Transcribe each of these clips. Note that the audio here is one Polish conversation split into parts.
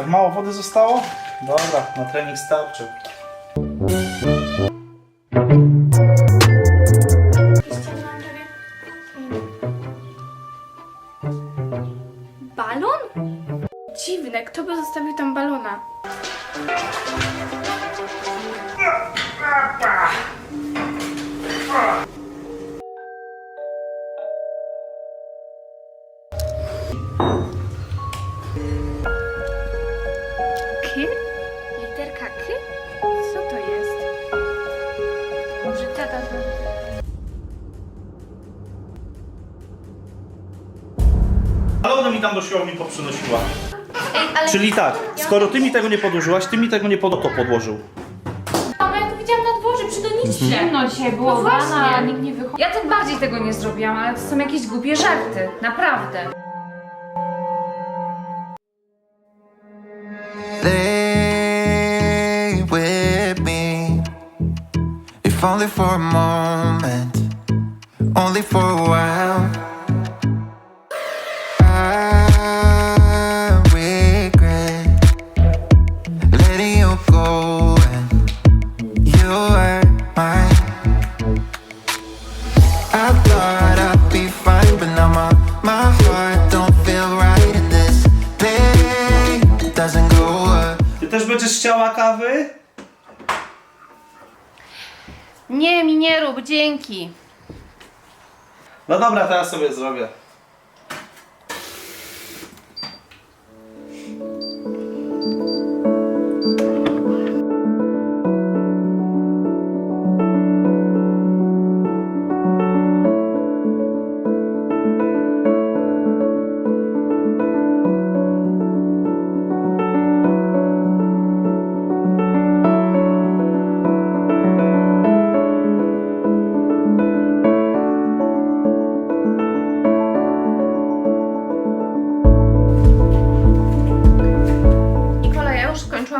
Tak mało wody zostało? Dobra, na trening starczy. Balon? Dziwne, kto by zostawił tam balona? Ale ona mi tam do siłowni poprzynosiła. Ej, ale... Czyli tak, skoro ty mi tego nie podłożyłaś, ty mi tego nie pod to podłożył. Mama, ja to widziałam na dworze przy doniczce. Zimno dzisiaj było, No no właśnie. nikt nie wychodzi. Ja tym bardziej tego nie zrobiłam, ale to są jakieś głupie żarty. Naprawdę. Lay with me, if only for a moment, only for a while. Będziesz chciała kawy? Nie, mi nie rób, dzięki. No dobra, ja sobie zrobię.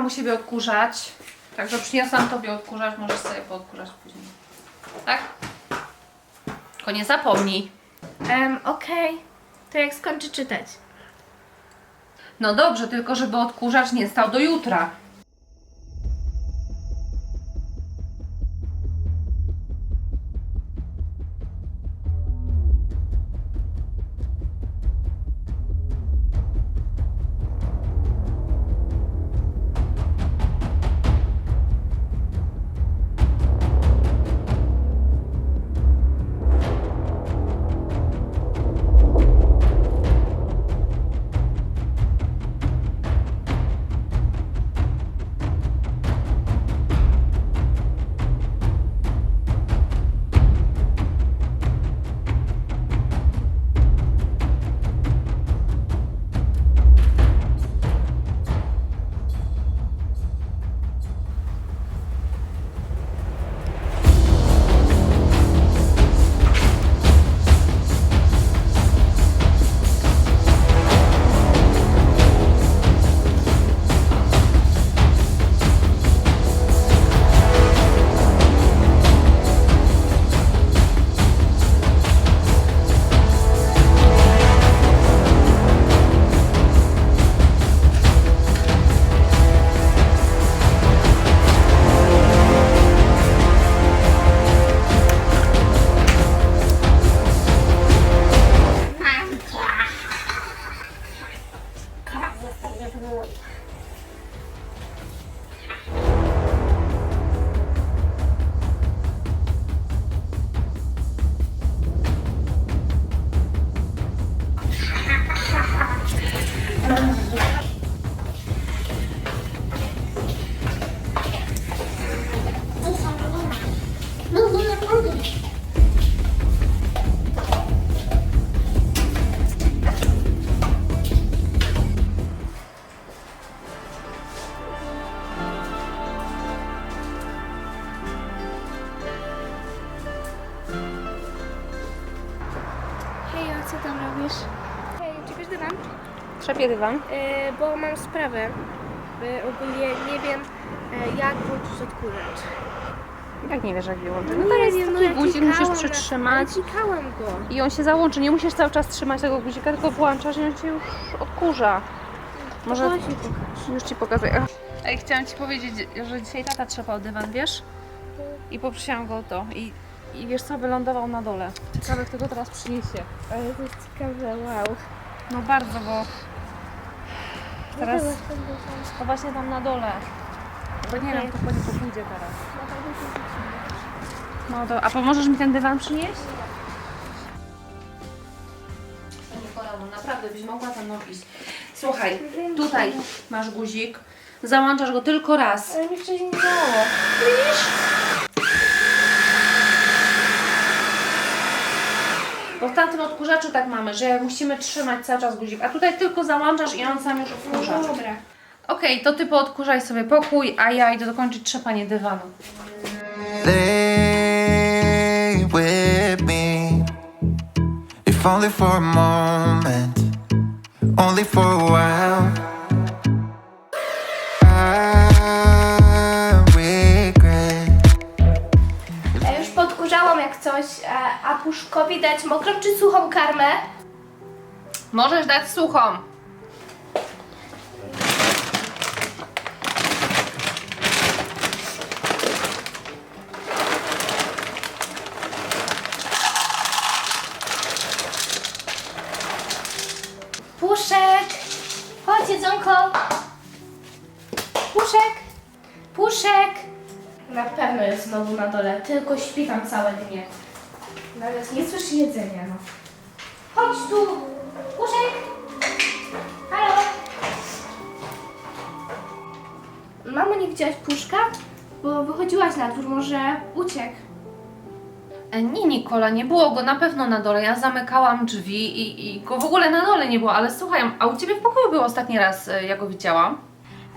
Skończyłam u siebie odkurzać. Także przyniosłam tobie odkurzacz, możesz sobie poodkurzać później. Tak? Tylko nie zapomnij. Em, okej. To jak skończy czytać? No dobrze, tylko żeby odkurzacz nie stał do jutra. Co tam robisz? Hej, czegoś dodam? Przepiedywam. E, bo mam sprawę. E, ogólnie nie wiem, e, jak włączyć odkurzacz. Jak nie wiesz jak wyłączyć? No No to nie jest wiem, no taki ja guzik, klikałam musisz na- przytrzymać ale Klikałam go. i on się załączy. Nie musisz cały czas trzymać tego guzika, tylko włączasz i on się już odkurza. Może Chodź mi pokaż. już ci pokazuję. Ej, chciałam ci powiedzieć, że dzisiaj tata trzepał dywan, wiesz? I poprosiłam go o to. I, I wiesz co, wylądował na dole. Ciekawe, kto go teraz przyniesie. Ale to jest ciekawe, wow. No bardzo, bo teraz... To właśnie tam na dole. Bo nie wiem, kto po niego pójdzie teraz. No, to, a pomożesz mi ten dywan przynieść? Naprawdę byś mogła tam mną iść. Słuchaj, tutaj masz guzik. Załączasz go tylko raz. Ale mi wcześniej nie dało. Bo w tamtym odkurzaczu tak mamy, że musimy trzymać cały czas guzik. A tutaj tylko załączasz i on sam już odkurza. No dobra. Okej, to ty poodkurzaj sobie pokój, a ja idę dokończyć trzepanie dywanu. Lay with me, if only for a moment, only for a while. A, a puszkowi dać mokrą czy suchą karmę? Możesz dać suchą. Puszek! Chodź jedzonko! Puszek! Puszek! Na pewno jest znowu na dole, tylko śpi tam całe dnie. Nawet nie słyszy jedzenia, no. Chodź tu! Puszek! Halo! Mamo, nie widziałaś puszka? Bo wychodziłaś na dwór, może uciekł. E, Nie, Nikola, nie było go na pewno na dole. Ja zamykałam drzwi i, i go w ogóle na dole nie było, ale słuchaj, a u ciebie w pokoju był ostatni raz, e, jak go widziałam.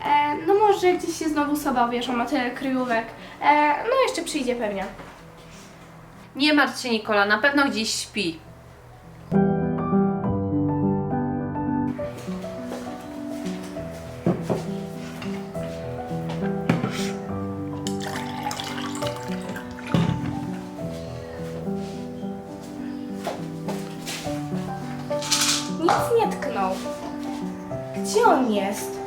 E, no może gdzieś się znowu sobał, wiesz, on ma tyle kryjówek. E, no jeszcze przyjdzie pewnie. Nie martw się, Nikola, na pewno gdzieś śpi. Nic nie tknął. Gdzie on jest?